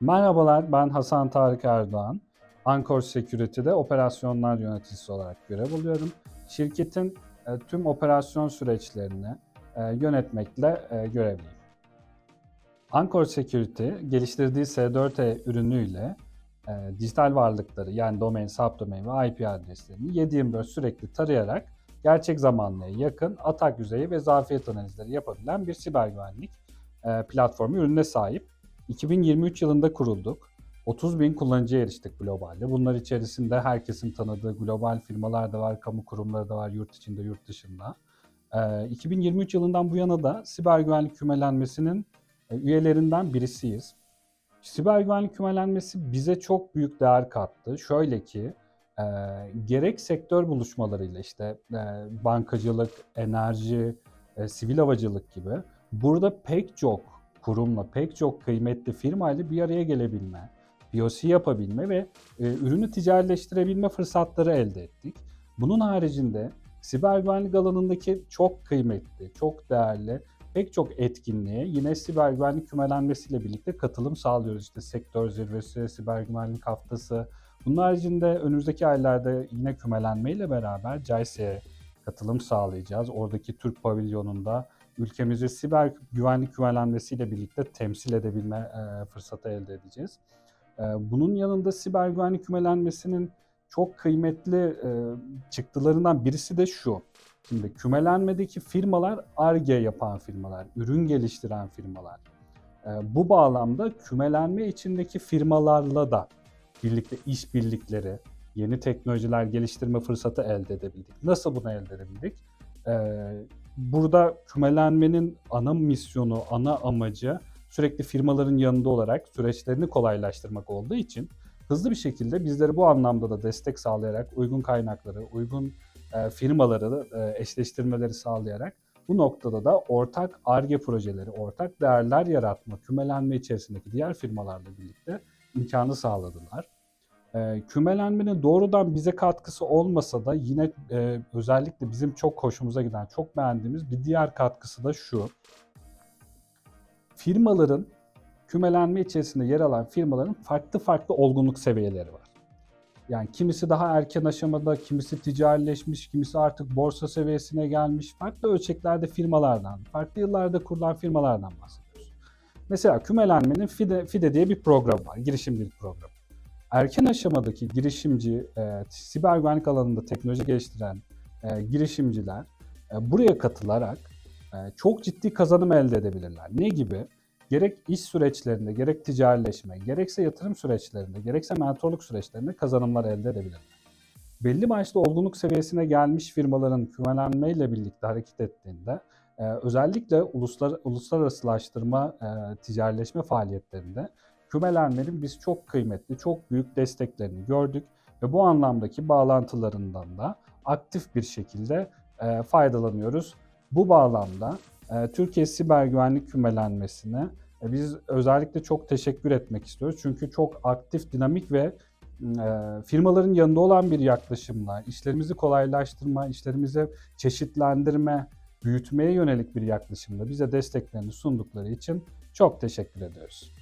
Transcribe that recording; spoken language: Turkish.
Merhabalar, ben Hasan Tarık Erdoğan. Ankor Security'de operasyonlar yöneticisi olarak görev alıyorum. Şirketin e, tüm operasyon süreçlerini e, yönetmekle e, görevliyim. Ankor Security geliştirdiği S4E ürünüyle e, dijital varlıkları yani domain, subdomain ve IP adreslerini 7/24 sürekli tarayarak gerçek zamanlıya yakın atak yüzeyi ve zafiyet analizleri yapabilen bir siber güvenlik e, platformu ürününe sahip. 2023 yılında kurulduk. 30 bin kullanıcıya eriştik globalde. Bunlar içerisinde herkesin tanıdığı global firmalar da var, kamu kurumları da var yurt içinde, yurt dışında. Ee, 2023 yılından bu yana da siber güvenlik kümelenmesinin e, üyelerinden birisiyiz. Siber güvenlik kümelenmesi bize çok büyük değer kattı. Şöyle ki, e, gerek sektör buluşmalarıyla işte e, bankacılık, enerji, sivil havacılık gibi burada pek çok kurumla, pek çok kıymetli firmayla bir araya gelebilme, POC yapabilme ve e, ürünü ticarileştirebilme fırsatları elde ettik. Bunun haricinde siber güvenlik alanındaki çok kıymetli, çok değerli pek çok etkinliğe yine siber güvenlik kümelenmesiyle birlikte katılım sağlıyoruz. İşte sektör zirvesi, siber güvenlik haftası. Bunun haricinde önümüzdeki aylarda yine kümelenmeyle beraber JICE'ye katılım sağlayacağız. Oradaki Türk pavilyonunda ülkemizi siber güvenlik kümelenmesiyle birlikte temsil edebilme e, fırsatı elde edeceğiz. E, bunun yanında siber güvenlik kümelenmesinin çok kıymetli e, çıktılarından birisi de şu. Şimdi kümelenmedeki firmalar ARGE yapan firmalar, ürün geliştiren firmalar. E, bu bağlamda kümelenme içindeki firmalarla da birlikte işbirlikleri, yeni teknolojiler geliştirme fırsatı elde edebildik. Nasıl bunu elde edebildik? Ee, burada kümelenmenin ana misyonu, ana amacı sürekli firmaların yanında olarak süreçlerini kolaylaştırmak olduğu için hızlı bir şekilde bizleri bu anlamda da destek sağlayarak, uygun kaynakları, uygun e, firmaları e, eşleştirmeleri sağlayarak bu noktada da ortak ARGE projeleri, ortak değerler yaratma, kümelenme içerisindeki diğer firmalarla birlikte imkanı sağladılar. E, kümelenmenin doğrudan bize katkısı olmasa da yine e, özellikle bizim çok hoşumuza giden, çok beğendiğimiz bir diğer katkısı da şu. Firmaların, kümelenme içerisinde yer alan firmaların farklı farklı olgunluk seviyeleri var. Yani kimisi daha erken aşamada, kimisi ticarileşmiş, kimisi artık borsa seviyesine gelmiş. Farklı ölçeklerde firmalardan, farklı yıllarda kurulan firmalardan bahsediyoruz. Mesela kümelenmenin FIDE, FIDE diye bir program var, girişimcilik programı erken aşamadaki girişimci, e, siber güvenlik alanında teknoloji geliştiren e, girişimciler e, buraya katılarak e, çok ciddi kazanım elde edebilirler. Ne gibi? Gerek iş süreçlerinde, gerek ticarileşme, gerekse yatırım süreçlerinde, gerekse mentorluk süreçlerinde kazanımlar elde edebilirler. Belli başlı olgunluk seviyesine gelmiş firmaların kümelenmeyle birlikte hareket ettiğinde e, özellikle uluslar, uluslararasılaştırma, e, ticarileşme faaliyetlerinde kümelenmenin biz çok kıymetli, çok büyük desteklerini gördük ve bu anlamdaki bağlantılarından da aktif bir şekilde e, faydalanıyoruz. Bu bağlamda e, Türkiye Siber Güvenlik Kümelenmesi'ne e, biz özellikle çok teşekkür etmek istiyoruz. Çünkü çok aktif, dinamik ve e, firmaların yanında olan bir yaklaşımla, işlerimizi kolaylaştırma, işlerimizi çeşitlendirme, büyütmeye yönelik bir yaklaşımla bize desteklerini sundukları için çok teşekkür ediyoruz.